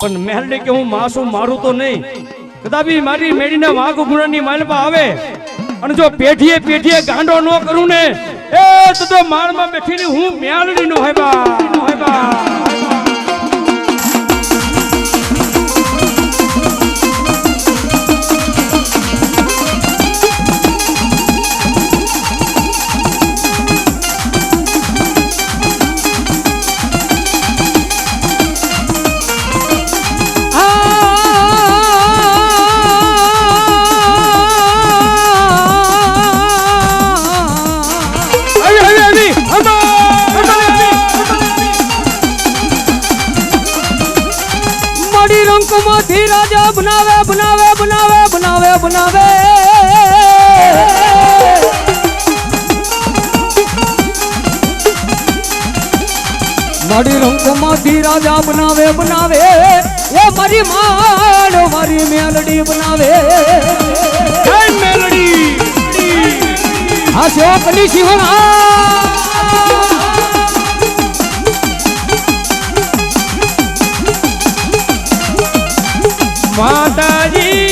પણ મેલડી કે હું માસું મારું તો નહીં. કદાપી મારી મેડીના વાઘ ગુણાની માલમાં આવે. અને જો પેઢીએ પેઢીએ ગાંડો ન કરું ને એ તો માળમાં બેઠીને હું મેલડી નો હેબા નો હેબા મારી રંકમાંથી રાજા બનાવે બનાવે બનાવે બનાવે બનાવે. મારી રંકમાંથી રાજા બનાવે બનાવે. એ મારી માડ મારી મેલડી બનાવે. મેલડી. આ શોકની સિંહણા માતાજી.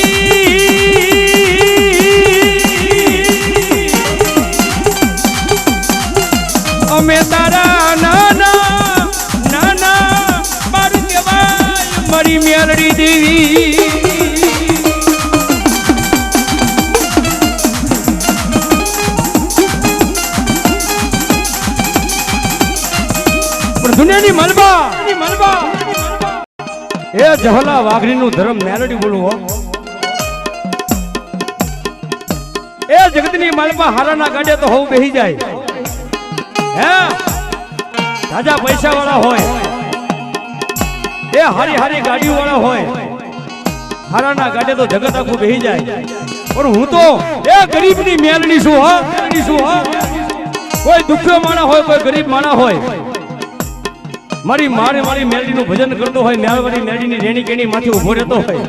અમે તારા નાના નાના મારું કહેવાય મારી મેલડી દેવી. એ જહલા વાઘરીનું ધર્મ મેલડી હો. એ જગતની માલપા હારાના ગાડે તો હોવ બેહી જાય. હે? તાજા પૈસા વાળા હોય. એ હારી હારી ગાડીઓ વાળા હોય. હારાના ગાડે તો જગત આખું બેહી જાય. પણ હું તો એ ગરીબની મેલડી છું, હો. મેલડી છું, હા. કોઈ દુખ્યો માણા હોય, કોઈ ગરીબ માણા હોય. મારી મારે મારી મેલડીનું ભજન કરતો હોય ન્યાયવાળી મેલડીની રેણી કેણી માંથી ઊભો રહેતો હોય.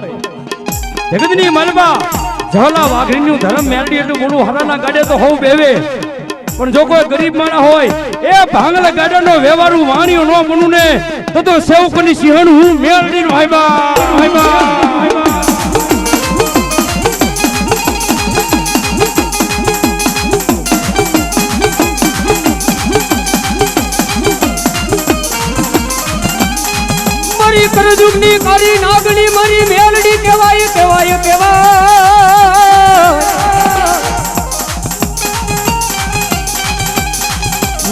જગતની માલબા જહલા વાઘરીનું ધરમ મેલડી એટલું બોલું હરાના ગાડે તો હોવ બેવે. પણ જો કોઈ ગરીબ માણસ હોય, એ ભાંગલા ગાડાનો વ્યવહારુ વાણીઓ ન બનુ ને, તો તો સેવકની સિંહણ હું મેલડીનો હાઈબા હાઈબા કાળી નાગણી મારી મેલડી કહેવાય કહેવાય કહેવાય.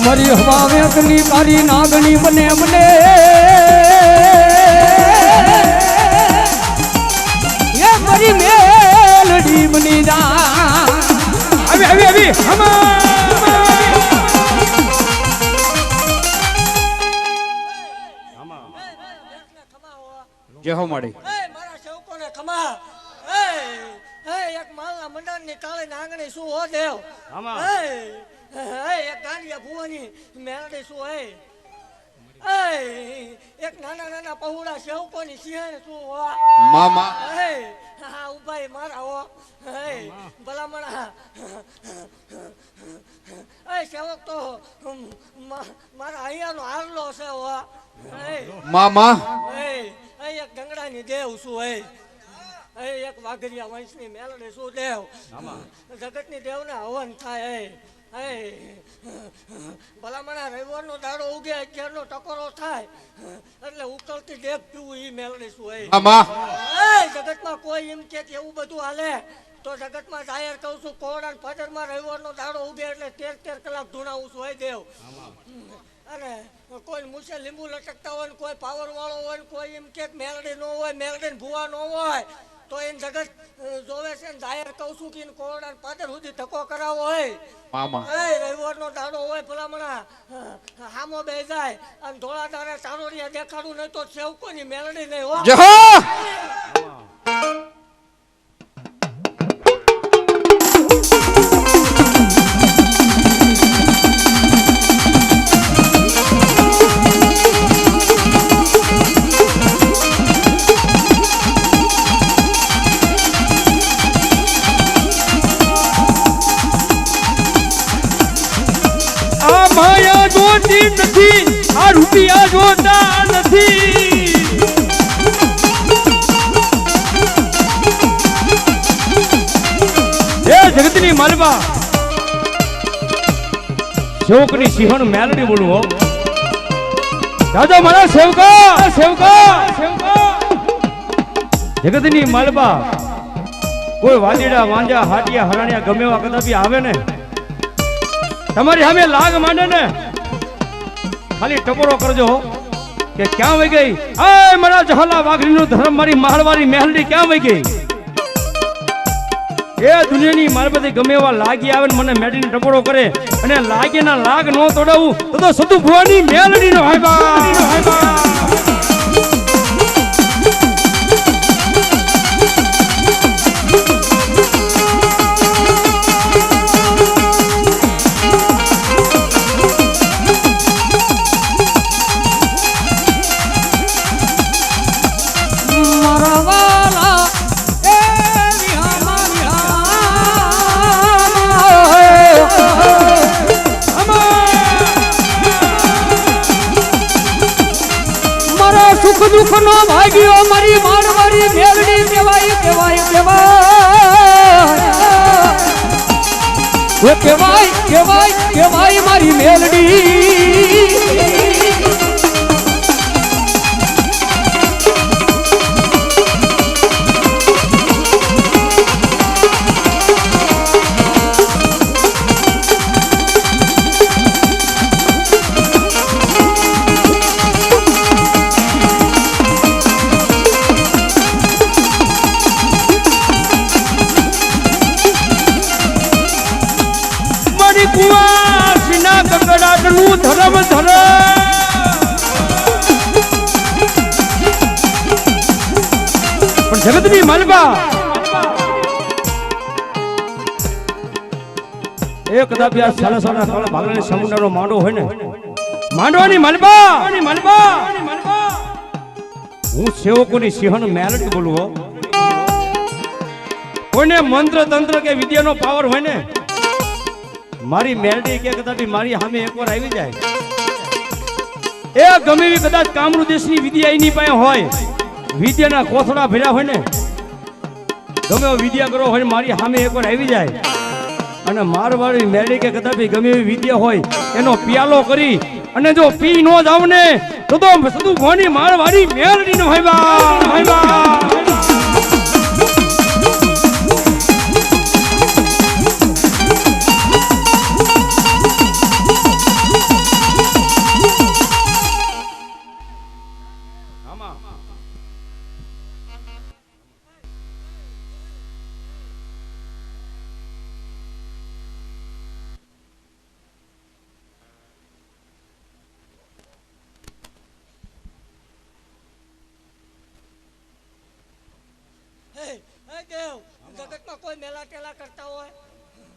મારી હવા વેગની મારી નાગણી બને બને. મળી. મારા સેવકોને ખમા. એક માલના મંડળની કાળી નાંગણી શું હો દેવ? એક ગાંડિયા ભુવાની મેલડી શું એ એક નાના નાના પહોળા સેવકોની સિંહણ શું હો. મામા. એ હા ઉભાઈ મારા હો. એ ભલામણા. એ સેવક તો હમ, મા- મારા અહીંયાનો હારલો છે હો. એ મામા. એ એ એક ગંગડાની દેવ શું હે એ એક વાઘરિયા વંશની મેલડી શું દેવ. જગતની દેવને હવન થાય ભલામણા રવિવારનો દાડો ઉગે અગિયારનો ટકોરો થાય. એટલે ઉકળતી દેખ પીવું ઈ મેલડી શું એ મામા એ જગતમાં કોઈ એમ કે એવું બધું હાલે તો જગતમાં જાહેર કહું છું કોરડા ફાજરમાં રવિવારનો દાડો ઉગે એટલે તેર તેર કલાક ધૂણાવું છું હે દેવ અને કોઈ મૂછે લીંબુ લટકતા હોય ને કોઈ પાવર વાળો હોય ને કોઈ એમ કે મેલડી નો હોય મેલડી ભૂવા નો હોય. તો એને જગત જોવે છે ને જાહેર કહું છું કે કોરડા પાદર સુધી ધક્કો કરાવો હોય. મામા. એ રવિવારનો દાડો હોય ભલામણા હામો બે જાય અને ધોળા દાડે તારોડિયા દેખાડું નહીં તો સેવકોની મેલડી નહીં હો જોતી નથી. આ રૂપિયા જોતા નથી. હે જગતની માલવા. સેવકની સિંહણ મેલડી બોલું હો. દાદા મારા સેવકા સેવકા સેવકા. જગતની માલબા કોઈ વાદીડા વાંજા હાટિયા, હરાણિયા ગમે એવા કદાપી આવે ને? તમારી સામે લાગ માંડે ને? ખાલી ટકોરો કરજો કે ક્યાં વહી ગઈ? આય મારા જહલા વાઘરીનું ધર્મ, મારી મારવારી મહેલડી ક્યાં વહી ગઈ? એ દુનિયાની મારબતી ગમે એવા લાગી આવે ને મને મેડીને ટકોરો કરે. અને લાગીના લાગ ન તોડાવું, તો સતુ ભુવાની મેલડીનો હાયબા. મારા નો ભાગ્યો મારી મેલડી કહેવાય કેવાય કેવાય કેવાય કેવાય કેવાય કહેવાય મારી મેલડી. હું સેવકોની કોઈને મંત્ર તંત્ર કે વિદ્યાનો પાવર હોય ને? મારી મેલડી કે કદાપી મારી સામે એકવાર આવી જાય। એ ગમે એવી કદાચ કામરૂ દેશની વિદ્યા એની પાસે હોય, વિદ્યાના કોથળા ભર્યા હોય ને, ગમે વિદ્યા કરો હોય મારી સામે એકવાર આવી જાય. અને મારવાડી મેળી કે કદાચ ગમે એવી વિદ્યા હોય, એનો પિયાલો કરી, અને જો પી નો જાવ ને તો તો સદુ ભોની મારવાડી મેળડી નો હોય બા. હોય